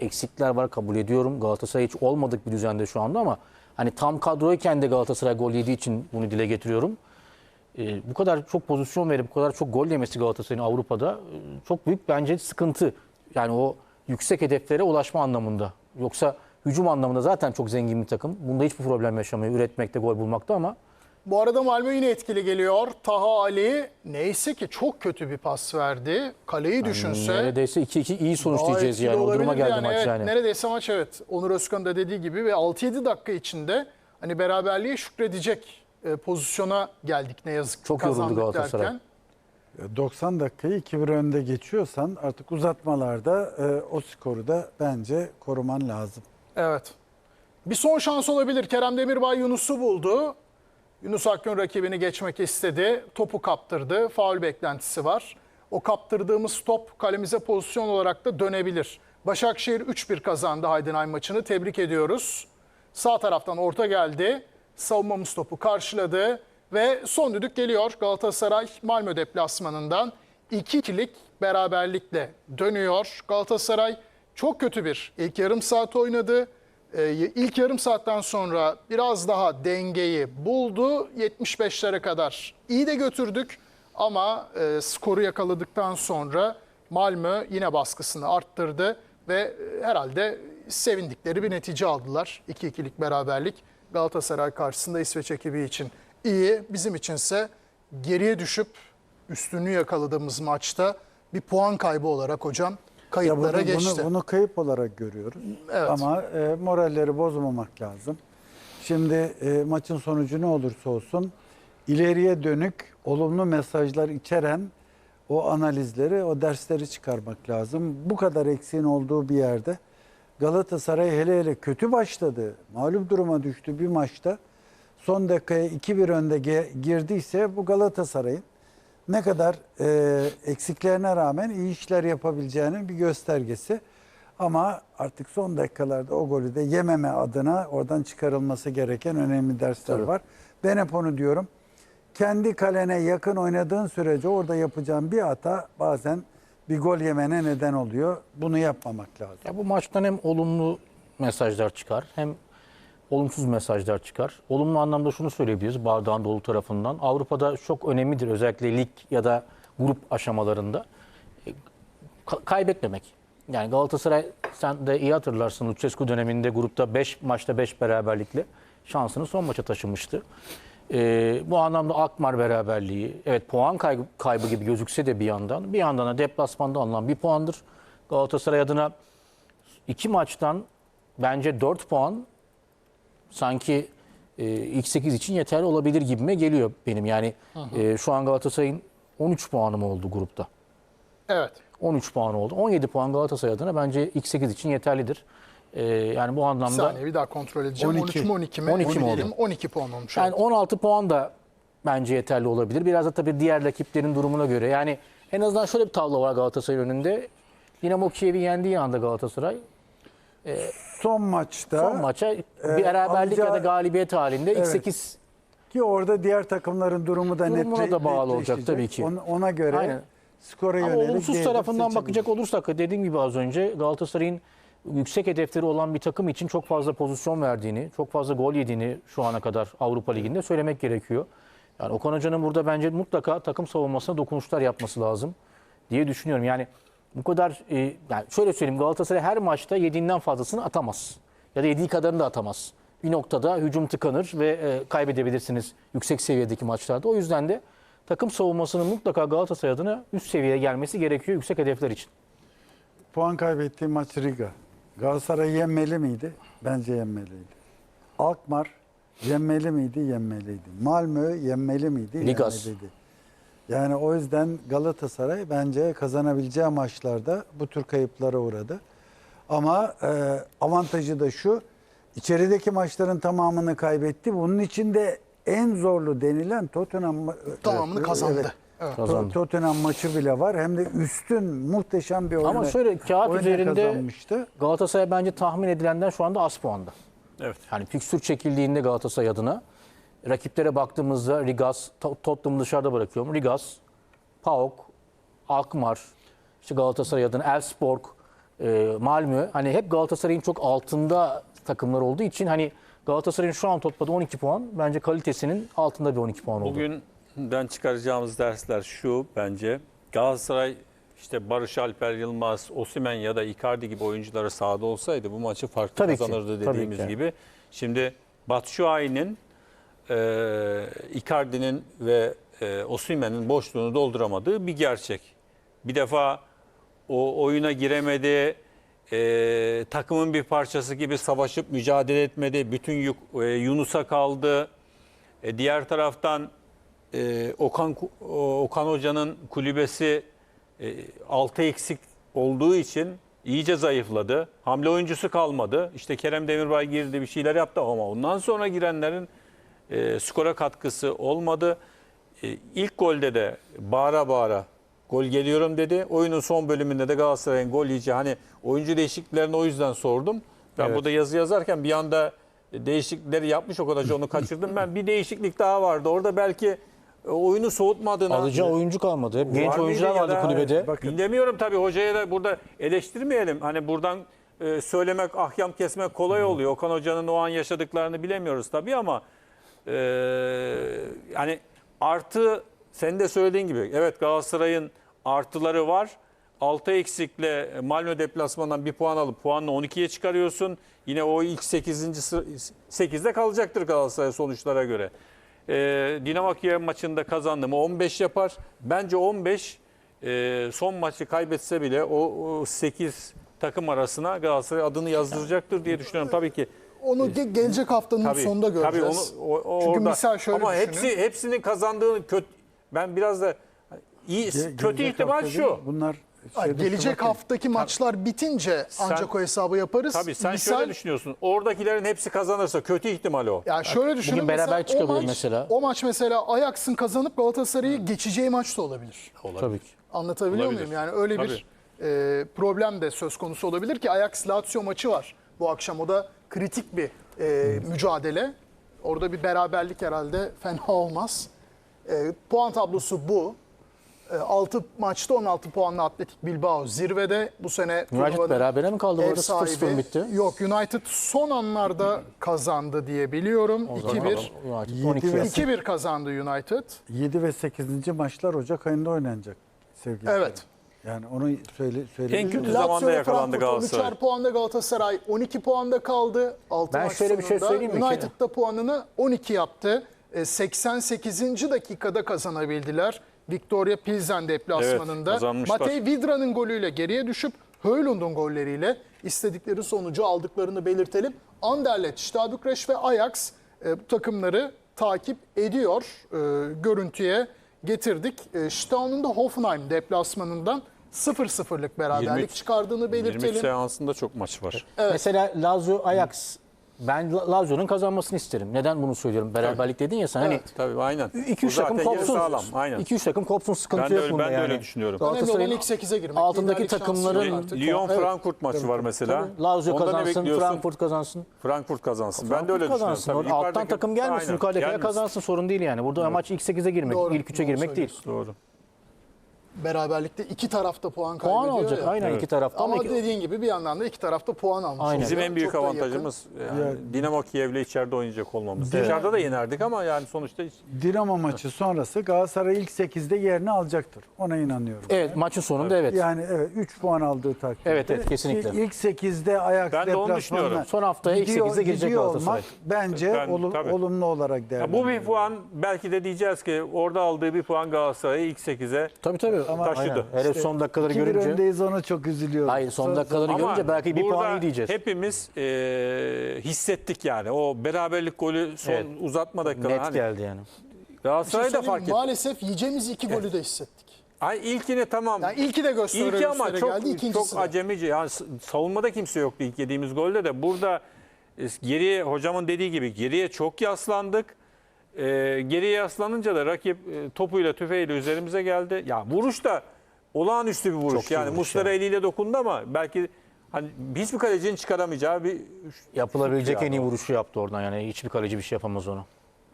eksikler var kabul ediyorum. Galatasaray hiç olmadık bir düzende şu anda ama hani tam kadroyken de Galatasaray gol yediği için bunu dile getiriyorum. Ee, bu kadar çok pozisyon verip bu kadar çok gol yemesi Galatasaray'ın Avrupa'da e, çok büyük bence sıkıntı. Yani o yüksek hedeflere ulaşma anlamında. Yoksa hücum anlamında zaten çok zengin bir takım. Bunda hiçbir problem yaşamıyor. Üretmekte, gol bulmakta ama Bu arada Malmö yine etkili geliyor. Taha Ali neyse ki çok kötü bir pas verdi. Kaleyi düşünse neredeyse 2-2 iyi sonuç daha diyeceğiz yani. O duruma geldi yani. maç Evet, yani. Neredeyse maç evet. Onur Özkan da dediği gibi ve 6-7 dakika içinde hani beraberliğe şükredecek e, pozisyona geldik ne yazık ki Çok yoruldu Galatasaray. derken. 90 dakikayı 2-1 önde geçiyorsan artık uzatmalarda e, o skoru da bence koruman lazım. Evet. Bir son şans olabilir. Kerem Demirbay Yunus'u buldu. Yunus Akgün rakibini geçmek istedi. Topu kaptırdı. Faul beklentisi var. O kaptırdığımız top kalemize pozisyon olarak da dönebilir. Başakşehir 3-1 kazandı Heidenheim maçını. Tebrik ediyoruz. Sağ taraftan orta geldi. Savunmamız topu karşıladı. Ve son düdük geliyor. Galatasaray Malmö deplasmanından 2-2'lik beraberlikle dönüyor. Galatasaray çok kötü bir ilk yarım saat oynadı. Ee, ilk yarım saatten sonra biraz daha dengeyi buldu. 75'lere kadar iyi de götürdük. Ama e, skoru yakaladıktan sonra Malmö yine baskısını arttırdı ve e, herhalde sevindikleri bir netice aldılar. 2-2'lik beraberlik Galatasaray karşısında İsveç ekibi için iyi. Bizim içinse geriye düşüp üstünlüğü yakaladığımız maçta bir puan kaybı olarak hocam kayıplara bunu, geçti. bunu, bunu kayıp olarak görüyoruz. Evet. Ama e, moralleri bozmamak lazım. Şimdi e, maçın sonucu ne olursa olsun ileriye dönük olumlu mesajlar içeren o analizleri, o dersleri çıkarmak lazım. Bu kadar eksiğin olduğu bir yerde Galatasaray hele hele kötü başladı. Mağlup duruma düştü bir maçta. Son dakikaya 2-1 önde girdiyse bu Galatasaray'ın ne kadar e, eksiklerine rağmen iyi işler yapabileceğinin bir göstergesi. Ama artık son dakikalarda o golü de yememe adına oradan çıkarılması gereken önemli dersler Tabii. var. Ben hep onu diyorum. Kendi kalene yakın oynadığın sürece orada yapacağın bir hata bazen bir gol yemene neden oluyor. Bunu yapmamak lazım. Ya bu maçtan hem olumlu mesajlar çıkar hem olumsuz mesajlar çıkar. Olumlu anlamda şunu söyleyebiliriz bardağın dolu tarafından. Avrupa'da çok önemlidir özellikle lig ya da grup aşamalarında e, ka- kaybetmemek. Yani Galatasaray sen de iyi hatırlarsın Lucescu döneminde grupta 5 maçta 5 beraberlikle şansını son maça taşımıştı. Ee, bu anlamda Akmar beraberliği, evet puan kaybı, kaybı gibi gözükse de bir yandan, bir yandan da deplasmanda alınan bir puandır. Galatasaray adına iki maçtan bence 4 puan sanki e, ilk 8 için yeterli olabilir gibime geliyor benim. Yani e, şu an Galatasaray'ın 13 puanı mı oldu grupta? Evet. 13 puan oldu. 17 puan Galatasaray adına bence ilk 8 için yeterlidir. E, yani bu Bir anlamda saniye bir daha kontrol edeceğim. 12. 13 mi 12 mi? 12 mi oldu? diyelim. 12 puan olmuş. yani evet. 16 puan da bence yeterli olabilir. Biraz da tabii diğer rakiplerin durumuna göre. Yani en azından şöyle bir tablo var Galatasaray önünde. Dinamo Kiev'i yendiği anda Galatasaray Son maçta son maça bir beraberlik ya da alacağı- galibiyet halinde Evet. 8 ki orada diğer takımların durumu da Durumuna netle- da bağlı olacak tabii ki. Ona, ona göre Aynen. skora Ama yönelik olumsuz tarafından hedef bakacak olursak dediğim gibi az önce Galatasaray'ın yüksek hedefleri olan bir takım için çok fazla pozisyon verdiğini, çok fazla gol yediğini şu ana kadar Avrupa Ligi'nde söylemek gerekiyor. Yani Okan Hoca'nın burada bence mutlaka takım savunmasına dokunuşlar yapması lazım diye düşünüyorum. Yani bu kadar e, yani şöyle söyleyeyim Galatasaray her maçta yediğinden fazlasını atamaz. Ya da yediği kadarını da atamaz. Bir noktada hücum tıkanır ve e, kaybedebilirsiniz yüksek seviyedeki maçlarda. O yüzden de takım savunmasının mutlaka Galatasaray adına üst seviyeye gelmesi gerekiyor yüksek hedefler için. Puan kaybettiği maç Riga. Galatasaray yenmeli miydi? Bence yenmeliydi. Alkmaar yenmeli miydi? Yenmeliydi. Malmö yenmeli miydi? Ligas. Yenmeliydi. Yani o yüzden Galatasaray bence kazanabileceği maçlarda bu tür kayıplara uğradı. Ama e, avantajı da şu. içerideki maçların tamamını kaybetti. Bunun içinde en zorlu denilen Tottenham ma- Tamamını kazandı. evet. Evet. Kazandı. Tottenham maçı bile var. Hem de üstün muhteşem bir oyunu. Ama şöyle kağıt üzerinde kazanmıştı. Galatasaray bence tahmin edilenden şu anda az puanda. Evet. Yani fikstür çekildiğinde Galatasaray adına rakiplere baktığımızda Rigas, To- Tottenham'ı dışarıda bırakıyorum. Rigas, PAOK, Alkmaar, işte Galatasaray adına Elfsborg e, Malmö hani hep Galatasaray'ın çok altında takımlar olduğu için hani Galatasaray'ın şu an topladığı 12 puan bence kalitesinin altında bir 12 puan oldu. Bugünden çıkaracağımız dersler şu bence. Galatasaray işte Barış Alper Yılmaz, Osimen ya da Icardi gibi oyuncuları sahada olsaydı bu maçı farklı Tabii ki, kazanırdı tabii dediğimiz ki. gibi. Şimdi Batshuayi'nin, e, Icardi'nin ve e, Osimen'in boşluğunu dolduramadığı bir gerçek. Bir defa o oyuna giremedi, e, takımın bir parçası gibi savaşıp mücadele etmedi. Bütün yük e, Yunus'a kaldı. E, diğer taraftan e, Okan Okan Hoca'nın kulübesi e, 6 eksik olduğu için iyice zayıfladı. Hamle oyuncusu kalmadı. İşte Kerem Demirbay girdi bir şeyler yaptı ama ondan sonra girenlerin e, skora katkısı olmadı. E, ilk golde de bağıra bağıra gol geliyorum dedi. Oyunun son bölümünde de Galatasaray'ın gol yiyeceği hani oyuncu değişikliklerini o yüzden sordum. Ben Evet. burada yazı yazarken bir anda değişiklikleri yapmış o kadar onu kaçırdım. Ben bir değişiklik daha vardı. Orada belki e, oyunu soğutmadığını Alacağı oyuncu kalmadı. Hep genç oyuncular vardı da- kulübede. Bakın. Bilemiyorum tabii hocaya da burada eleştirmeyelim. Hani buradan e, söylemek, ahkam kesmek kolay oluyor. Okan Hoca'nın o an yaşadıklarını bilemiyoruz tabii ama e, yani artı senin de söylediğin gibi evet Galatasaray'ın artıları var. 6 eksikle Malmö deplasmanından bir puan alıp puanla 12'ye çıkarıyorsun. Yine o ilk 8. 8'de kalacaktır Galatasaray sonuçlara göre. Ee, Dinamo Kiev maçında kazandı mı 15 yapar. Bence 15 e, son maçı kaybetse bile o, o 8 takım arasına Galatasaray adını yazdıracaktır diye düşünüyorum. Tabii ki Onu ge- gelecek haftanın Tabii, sonunda tabii göreceğiz. onu, o, o Çünkü orada. misal şöyle Ama düşünün. hepsi hepsinin kazandığını kötü ben biraz da iyi Ge- kötü gelecek ihtimal hafta şu. Bunlar Ay, şeyde gelecek Şubat- haftaki maçlar bitince ancak o hesabı yaparız. Tabii sen Misal- şöyle düşünüyorsun. Oradakilerin hepsi kazanırsa kötü ihtimal o. Ya şöyle düşünün. Bugün beraber mesela, çıkabilir o maç, mesela. O maç mesela Ajax'ın kazanıp Galatasaray'ı geçeceği maç da olabilir. Tabii ki. Anlatabiliyor Olabilir. muyum? Yani öyle bir e, problem de söz konusu olabilir ki Ajax Lazio maçı var bu akşam. O da kritik bir e, mücadele. Orada bir beraberlik herhalde fena olmaz. E, puan tablosu bu. E, 6 maçta 16 puanlı Atletik Bilbao zirvede. Bu sene United turnuvada berabere mi kaldı bu ev arada? 0-0 sahibi. bitti. Yok United son anlarda kazandı diye biliyorum. O zaman 2-1. United Yedi 12 ve- yaptı. 2-1 kazandı United. 7 ve 8. maçlar Ocak ayında oynanacak sevgili. Evet. Yani onu söyle söyle. En kötü zamanda yakalandı Galatasaray. 13'er puanda Galatasaray 12 puanda kaldı. 6 Ben maç şöyle bir şey söyleyeyim mi? United da puanını 12 yaptı. E, 88. dakikada kazanabildiler. Victoria Pilsen deplasmanında. Evet. Matej Vidra'nın golüyle geriye düşüp Höylund'un golleriyle istedikleri sonucu aldıklarını belirtelim. Anderlecht, Stade Bükreş ve Ajax e, bu takımları takip ediyor. E, görüntüye getirdik. E, Stau'nun da Hoffenheim deplasmanından 0-0'lık beraberlik 23 çıkardığını 23 belirtelim. seansında çok maç var. Mesela Lazio Ajax ben La- Lazio'nun kazanmasını isterim. Neden bunu söylüyorum? Beraberlik dedin ya sen hani Tabii aynen. 2-3 Bu takım zaten yeri kopsun. sağlam. Aynen. 2-3 takım kopsun sıkıntı Ben de yok öyle- bunda ben de yani. öyle düşünüyorum. Önemli olan Galatasaray'ın ilk 8'e girmek. altındaki Liderlik şansı takımların- artık. Lyon. Frankfurt maçı var mesela. Lazio Onda ne kazansın, bekliyorsun? Frankfurt kazansın. Frankfurt kazansın. ben de öyle Frankfurt kazansın. düşünüyorum. Tabii Orada alttan yukarıdaki- takım gelmesin. Aynen, Yukarıdakiler gelmesin. kazansın sorun değil yani. Burada amaç ilk 8'e girmek, Doğru, ilk 3'e doğru girmek değil. Doğru. Beraberlikte iki tarafta puan Puan kaybediyor alacak ya. aynen iki tarafta ama, Ama iki- dediğin gibi bir yandan da iki tarafta puan almış. Aynen. Bizim en büyük Çok avantajımız yani Ya- Dinamo Kiev'le içeride oynayacak olmamız. Dışarıda da yenerdik ama yani sonuçta hiç- Dinamo maçı sonrası Galatasaray ilk 8'de yerini alacaktır. Ona inanıyorum. Evet maçın sonunda evet. Yani evet 3 puan aldığı takdirde. Evet, evet, kesinlikle. İlk, ilk 8'de Ajax Ben de onu düşünüyorum. Son haftaya ilk gidiyor- 8'de girecek Galatasaray. bence Ben- olu- tabii. olumlu olarak değerlendiriyor. bu bir puan belki de diyeceğiz ki orada aldığı bir puan Galatasaray'ı ilk 8'e Tabii tabii. Taşıdı. Aynen. Hele son dakikaları 2-1 görünce. öndeyiz ona çok üzülüyorum. Hayır son dakikaları Ama görünce belki bir burada puan iyi diyeceğiz. Hepimiz e, hissettik yani. O beraberlik golü son Evet. uzatma dakikaları. Net Hani geldi yani. Galatasaray da Söyleyeyim, fark etti. Maalesef yiyeceğimiz iki golü de hissettik. Ay ilkini tamam. Yani ilki de göstere İlki ama çok geldi. ikincisi çok de. acemice. Yani s- savunmada kimse yoktu ilk yediğimiz golde de. Burada e, geriye hocamın dediği gibi geriye çok yaslandık. E, geriye yaslanınca da rakip e, topuyla tüfeğiyle üzerimize geldi. Ya vuruş da olağanüstü bir vuruş. Çok iyi yani vuruş Muslera ya. eliyle dokundu ama belki hani hiçbir kalecinin çıkaramayacağı bir Yapılabilecek en iyi vuruşu yaptı oradan yani. Hiçbir kaleci bir şey yapamaz onu.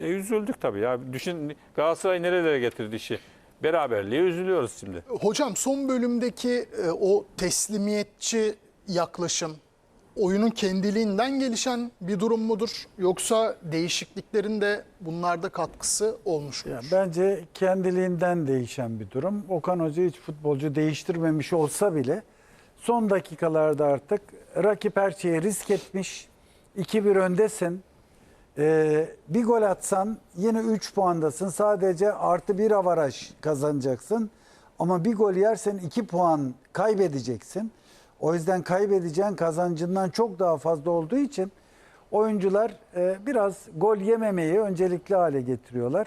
E, üzüldük tabii ya. Düşün Galatasaray nerelere getirdi işi. Beraberliğe üzülüyoruz şimdi. Hocam son bölümdeki e, o teslimiyetçi yaklaşım oyunun kendiliğinden gelişen bir durum mudur? Yoksa değişikliklerin de bunlarda katkısı olmuş mudur? Ya bence kendiliğinden değişen bir durum. Okan Hoca hiç futbolcu değiştirmemiş olsa bile son dakikalarda artık rakip her şeye risk etmiş. 2-1 öndesin. Ee, bir gol atsan yine 3 puandasın. Sadece artı bir avaraj kazanacaksın. Ama bir gol yersen 2 puan kaybedeceksin. O yüzden kaybedeceğin kazancından çok daha fazla olduğu için oyuncular e, biraz gol yememeyi öncelikli hale getiriyorlar.